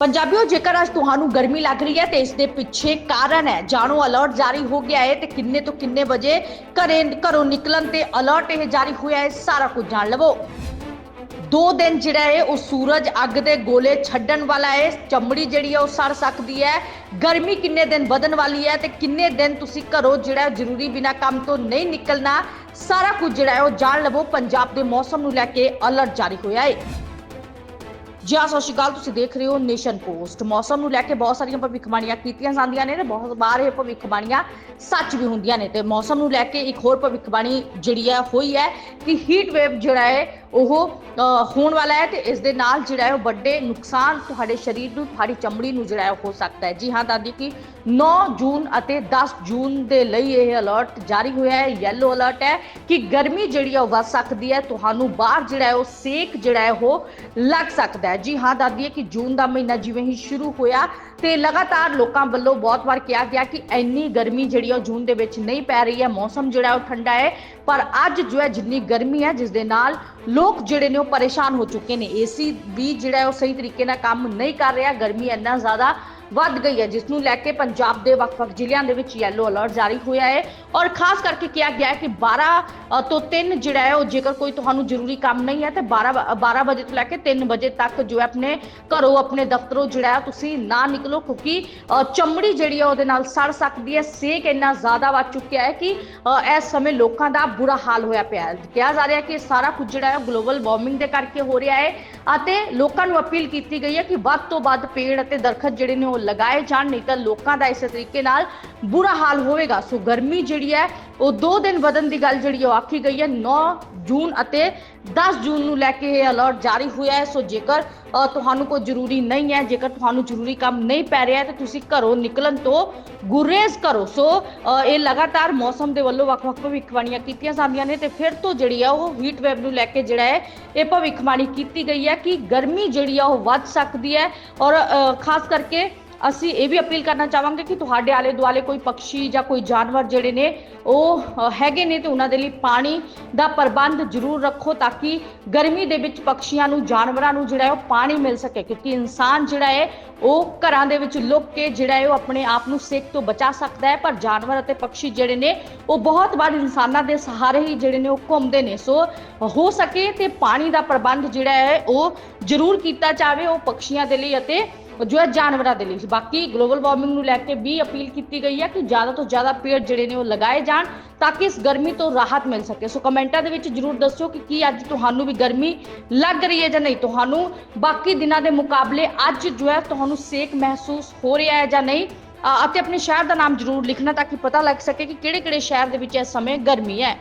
ਪੰਜਾਬੀਓ, ਜੇਕਰ ਅੱਜ ਤੁਹਾਨੂੰ ਗਰਮੀ ਲੱਗ ਰਹੀ ਹੈ ਤੇ ਇਸ ਦੇ ਪਿੱਛੇ ਕਾਰਨ ਹੈ। ਜਾਣੋ ਅਲਰਟ ਜਾਰੀ ਹੋ ਗਿਆ ਹੈ ਤੇ ਕਿੰਨੇ ਤੋਂ ਕਿੰਨੇ ਵਜੇ ਘਰੇ, ਘਰੋਂ ਨਿਕਲਣ ਤੇ ਅਲਰਟ ਇਹ ਜਾਰੀ ਹੋਇਆ ਹੈ, ਸਾਰਾ ਕੁਝ ਜਾਣ ਲਵੋ। ਦੋ ਦਿਨ ਜਿਹੜਾ ਹੈ, ਉਹ ਸੂਰਜ ਅੱਗ ਦੇ ਗੋਲੇ ਛੱਡਣ ਵਾਲਾ ਹੈ, ਚਮੜੀ ਜਿਹੜੀ ਹੈ, ਉਹ ਸੜ ਸਕਦੀ ਹੈ। ਗਰਮੀ ਕਿੰਨੇ ਦਿਨ ਵਧਣ ਵਾਲੀ ਹੈ ਤੇ ਕਿੰਨੇ ਦਿਨ ਤੁਸੀਂ ਘਰੋਂ ਜਿਹੜਾ ਜ਼ਰੂਰੀ ਬਿਨਾ ਕੰਮ ਤੋਂ ਨਹੀਂ ਨਿਕਲਣਾ, ਸਾਰਾ ਕੁਝ ਜਿਹੜਾ ਹੈ, ਉਹ ਜਾਣ ਲਵੋ। ਪੰਜਾਬ ਦੇ ਮੌਸਮ ਨੂੰ ਲੈ ਕੇ ਅਲਰਟ ਜਾਰੀ ਹੋਇਆ ਹੈ। ਜੀ ਹਾਂ, ਸਤਿ ਸ਼੍ਰੀ ਅਕਾਲ ਤੁਸੀਂ ਦੇਖ ਰਹੇ ਹੋ ਨੇਸ਼ਨ ਪੋਸਟ। ਮੌਸਮ ਨੂੰ ਲੈ ਕੇ ਬਹੁਤ ਸਾਰੀਆਂ ਭਵਿੱਖਬਾਣੀਆਂ ਕੀਤੀਆਂ ਜਾਂਦੀਆਂ ਨੇ ਤੇ ਬਹੁਤ ਵਾਰ ਇਹ ਭਵਿੱਖਬਾਣੀਆਂ ਸੱਚ ਵੀ ਹੁੰਦੀਆਂ ਨੇ। ਤੇ ਮੌਸਮ ਨੂੰ ਲੈ ਕੇ ਇੱਕ ਹੋਰ ਭਵਿੱਖਬਾਣੀ ਜਿਹੜੀ ਹੈ ਹੋਈ ਹੈ ਕਿ ਹੀਟ ਵੇਵ ਜਿਹੜਾ ਹੈ ਉਹ ਹੋਣ ਵਾਲਾ ਹੈ ਤੇ ਇਸ ਦੇ ਨਾਲ ਜਿਹੜਾ ਹੈ ਉਹ ਵੱਡੇ ਨੁਕਸਾਨ ਤੁਹਾਡੇ ਸਰੀਰ ਨੂੰ, ਤੁਹਾਡੀ ਚਮੜੀ ਨੂੰ ਜਿਹੜਾ ਉਹ ਹੋ ਸਕਦਾ ਹੈ। ਜੀ ਹਾਂ, ਦਾਦੀ ਕਿ 9 ਜੂਨ ਅਤੇ 10 ਜੂਨ ਦੇ ਲਈ ਇਹ ਅਲਰਟ ਜਾਰੀ ਹੋਇਆ ਹੈ ਯੈਲੋ ਅਲਰਟ ਹੈ ਕਿ ਗਰਮੀ ਜਿਹੜੀ ਹੈ ਉਹ ਵੱਧ ਸਕਦੀ ਹੈ। ਤੁਹਾਨੂੰ ਬਾਹਰ ਜਿਹੜਾ ਹੈ ਉਹ ਸੇਕ ਜਿਹੜਾ ਹੈ ਉਹ ਲੱਗ ਸਕਦਾ ਹੈ। ਜੀ ਹਾਂ, ਦਾਦੀ ਹੈ ਕਿ ਜੂਨ ਦਾ ਮਹੀਨਾ ਜਿਵੇਂ ਹੀ ਸ਼ੁਰੂ ਹੋਇਆ ਤੇ ਲਗਾਤਾਰ ਲੋਕਾਂ ਵੱਲੋਂ ਬਹੁਤ ਵਾਰ ਕਿਹਾ ਗਿਆ ਕਿ ਇੰਨੀ ਗਰਮੀ ਜਿਹੜੀ ਉਹ ਜੂਨ ਦੇ ਵਿੱਚ ਨਹੀਂ ਪੈ ਰਹੀ ਹੈ। ਮੌਸਮ ਜਿਹੜਾ ਉਹ ਠੰਡਾ ਹੈ। ਪਰ ਅੱਜ ਜੋ ਹੈ ਜਿੰਨੀ ਗਰਮੀ ਹੈ, ਜਿਸ ਦੇ ਨਾਲ ਲੋਕ ਜਿਹੜੇ ਨੇ ਉਹ ਪਰੇਸ਼ਾਨ ਹੋ ਚੁੱਕੇ ਨੇ। ਏਸੀ ਵੀ ਜਿਹੜਾ ਉਹ ਸਹੀ ਤਰੀਕੇ ਨਾਲ ਕੰਮ ਨਹੀਂ ਕਰ ਰਿਹਾ। ਗਰਮੀ ਇੰਨਾ ਜ਼ਿਆਦਾ ਵੱਧ ਗਈ ਹੈ, ਜਿਸ ਨੂੰ ਲੈ ਕੇ ਪੰਜਾਬ ਦੇ ਵੱਖ-ਵੱਖ ਜ਼ਿਲ੍ਹਿਆਂ ਦੇ ਵਿੱਚ ਯੈਲੋ ਅਲਰਟ ਜਾਰੀ ਹੋਇਆ ਹੈ ਔਰ ਖਾਸ ਕਰਕੇ ਕਿਹਾ ਗਿਆ ਹੈ ਕਿ 12 ਤੋਂ 3 ਜਿਹੜਾ ਹੈ ਉਹ ਜੇਕਰ ਕੋਈ ਤੁਹਾਨੂੰ ਜ਼ਰੂਰੀ ਕੰਮ ਨਹੀਂ ਹੈ, ਤੇ 12 ਵ- 12 ਵਜੇ ਤੋਂ ਲੈ ਕੇ 3 ਵਜੇ ਤੱਕ ਜੋ ਹੈ ਆਪਣੇ ਘਰੋਂ, ਆਪਣੇ ਦਫ਼ਤਰੋਂ ਜਿਹੜਾ ਹੈ ਤੁਸੀਂ ਨਾ ਨਿਕਲੋ ਕਿਉਂਕਿ ਚਮੜੀ ਜਿਹੜੀ ਹੈ ਉਹਦੇ ਨਾਲ ਸੜ ਸਕਦੀ ਹੈ, ਸੇਕ ਇੰਨਾ ਜ਼ਿਆਦਾ ਵੱਧ ਚੁੱਕਿਆ ਹੈ ਕਿ ਇਸ ਸਮੇਂ ਲੋਕਾਂ ਦਾ ਬੁਰਾ ਹਾਲ ਹੋਇਆ ਪਿਆ ਹੈ। ਕਿਹਾ ਜਾ ਰਿਹਾ ਹੈ ਕਿ ਸਾਰਾ ਕੁਝ ਜਿਹੜਾ ਹੈ ਗਲੋਬਲ ਵਾਰਮਿੰਗ ਦੇ ਕਰਕੇ ਹੋ ਰਿਹਾ ਹੈ ਅਤੇ ਲੋਕਾਂ ਨੂੰ ਅਪੀਲ ਕੀਤੀ ਗਈ ਹੈ ਕਿ ਵੱਧ ਤੋਂ ਵੱਧ ਪੇੜ ਅਤੇ ਦਰਖਤ ਜਿਹੜੇ ਨੇ ਉਹ ਲਗਾਏ ਜਾਣ, ਨਹੀਂ ਤਾਂ ਲੋਕਾਂ ਦਾ ਇਸੇ ਤਰੀਕੇ ਨਾਲ ਬੁਰਾ ਹਾਲ ਹੋਵੇਗਾ। ਸੋ ਗਰਮੀ ਜਿਹੜੀ ਹੈ, ਉਹ 2 ਦਿਨ ਵਧਣ ਦੀ ਗੱਲ ਜਿਹੜੀ ਉਹ ਆਖੀ ਗਈ ਹੈ। 9 ਜੂਨ ਅਤੇ 10 ਜੂਨ ਨੂੰ ਲੈ ਕੇ ਇਹ ਅਲਰਟ ਜਾਰੀ ਹੋਇਆ ਹੈ। ਸੋ ਜੇਕਰ ਤੁਹਾਨੂੰ ਕੋਈ ਜ਼ਰੂਰੀ ਨਹੀਂ ਹੈ, ਜੇਕਰ ਤੁਹਾਨੂੰ ਜ਼ਰੂਰੀ ਕੰਮ ਨਹੀਂ ਪੈ ਰਿਹਾ ਤਾਂ ਤੁਸੀਂ ਘਰੋਂ ਨਿਕਲਣ ਤੋਂ ਗੁਰੇਜ਼ ਕਰੋ। ਸੋ ਇਹ ਲਗਾਤਾਰ ਮੌਸਮ ਦੇ ਵੱਲੋਂ ਵੱਖ-ਵੱਖ ਭਵਿੱਖਬਾਣੀਆਂ ਕੀਤੀਆਂ ਜਾਂਦੀਆਂ ਨੇ ਤੇ ਫਿਰ ਤੋਂ ਜਿਹੜੀ ਆ ਉਹ ਹੀਟ ਵੇਵ ਨੂੰ ਲੈ ਕੇ ਜਿਹੜਾ ਹੈ, ਇਹ ਭਵਿੱਖਬਾਣੀ ਕੀਤੀ ਗਈ ਹੈ ਕਿ ਗਰਮੀ ਜਿਹੜੀ ਆ ਉਹ ਵੱਧ ਸਕਦੀ ਹੈ ਔਰ ਖਾਸ ਕਰਕੇ ਅਸੀਂ ਇਹ ਵੀ ਅਪੀਲ ਕਰਨਾ ਚਾਹਾਂਗੇ ਕਿ ਤੁਹਾਡੇ ਆਲੇ ਦੁਆਲੇ ਕੋਈ ਪੰਛੀ ਜਾਂ ਕੋਈ ਜਾਨਵਰ ਜਿਹੜੇ ਨੇ, ਉਹ ਹੈਗੇ ਨੇ ਤੇ ਉਹਨਾਂ ਦੇ ਲਈ ਪਾਣੀ ਦਾ ਪ੍ਰਬੰਧ ਜ਼ਰੂਰ ਰੱਖੋ ਤਾਂ ਕਿ ਗਰਮੀ ਦੇ ਵਿੱਚ ਪੰਛੀਆਂ ਨੂੰ, ਜਾਨਵਰਾਂ ਨੂੰ ਜਿਹੜਾ ਉਹ ਪਾਣੀ ਮਿਲ ਸਕੇ ਕਿਉਂਕਿ ਇਨਸਾਨ ਜਿਹੜਾ ਹੈ, ਉਹ ਘਰਾਂ ਦੇ ਵਿੱਚ ਲੁੱਕ ਕੇ ਜਿਹੜਾ ਹੈ ਉਹ ਆਪਣੇ ਆਪ ਨੂੰ ਸੇਕ ਤੋਂ ਬਚਾ ਸਕਦਾ ਹੈ, ਪਰ ਜਾਨਵਰ ਅਤੇ ਪੰਛੀ ਜਿਹੜੇ ਨੇ, ਉਹ ਬਹੁਤ ਵਾਰ ਇਨਸਾਨਾਂ ਦੇ ਸਹਾਰੇ ਹੀ ਜਿਹੜੇ ਨੇ ਉਹ ਘੁੰਮਦੇ ਨੇ। ਸੋ ਹੋ ਸਕੇ ਤੇ ਪਾਣੀ ਦਾ ਪ੍ਰਬੰਧ ਜਿਹੜਾ ਹੈ, ਉਹ ਜ਼ਰੂਰ ਕੀਤਾ ਜਾਵੇ ਉਹ ਪੰਛੀਆਂ ਦੇ ਲਈ ਅਤੇ ਜੋ ਹੈ ਜਾਨਵਰਾਂ ਦੇ ਲਈ। ਬਾਕੀ ਗਲੋਬਲ ਵਾਰਮਿੰਗ ਨੂੰ ਲੈ ਕੇ ਵੀ ਅਪੀਲ ਕੀਤੀ ਗਈ ਹੈ ਕਿ ਜ਼ਿਆਦਾ ਤੋਂ ਜ਼ਿਆਦਾ ਪੇੜ ਜਿਹੜੇ ਨੇ ਉਹ ਲਗਾਏ ਜਾਣ ਤਾਂ ਕਿ ਇਸ ਗਰਮੀ ਤੋਂ ਰਾਹਤ ਮਿਲ ਸਕੇ। ਸੋ ਕਮੈਂਟਾਂ ਦੇ ਵਿੱਚ ਜਰੂਰ ਦੱਸਿਓ ਕਿ ਕੀ ਅੱਜ ਤੁਹਾਨੂੰ ਵੀ ਗਰਮੀ ਲੱਗ ਰਹੀ ਹੈ ਜਾਂ ਨਹੀਂ। ਤੁਹਾਨੂੰ ਬਾਕੀ ਦਿਨਾਂ ਦੇ ਮੁਕਾਬਲੇ ਅੱਜ ਜੋ ਹੈ ਤੁਹਾਨੂੰ ਸੇਕ ਮਹਿਸੂਸ ਹੋ ਰਿਹਾ ਹੈ ਜਾਂ ਨਹੀਂ ਅਤੇ ਆਪਣੇ ਸ਼ਹਿਰ ਦਾ ਨਾਮ ਜਰੂਰ ਲਿਖਣਾ ਤਾਂ ਕਿ ਪਤਾ ਲੱਗ ਸਕੇ ਕਿ ਕਿਹੜੇ-ਕਿਹੜੇ ਸ਼ਹਿਰ ਦੇ ਵਿੱਚ ਇਸ ਸਮੇਂ ਗਰਮੀ ਹੈ।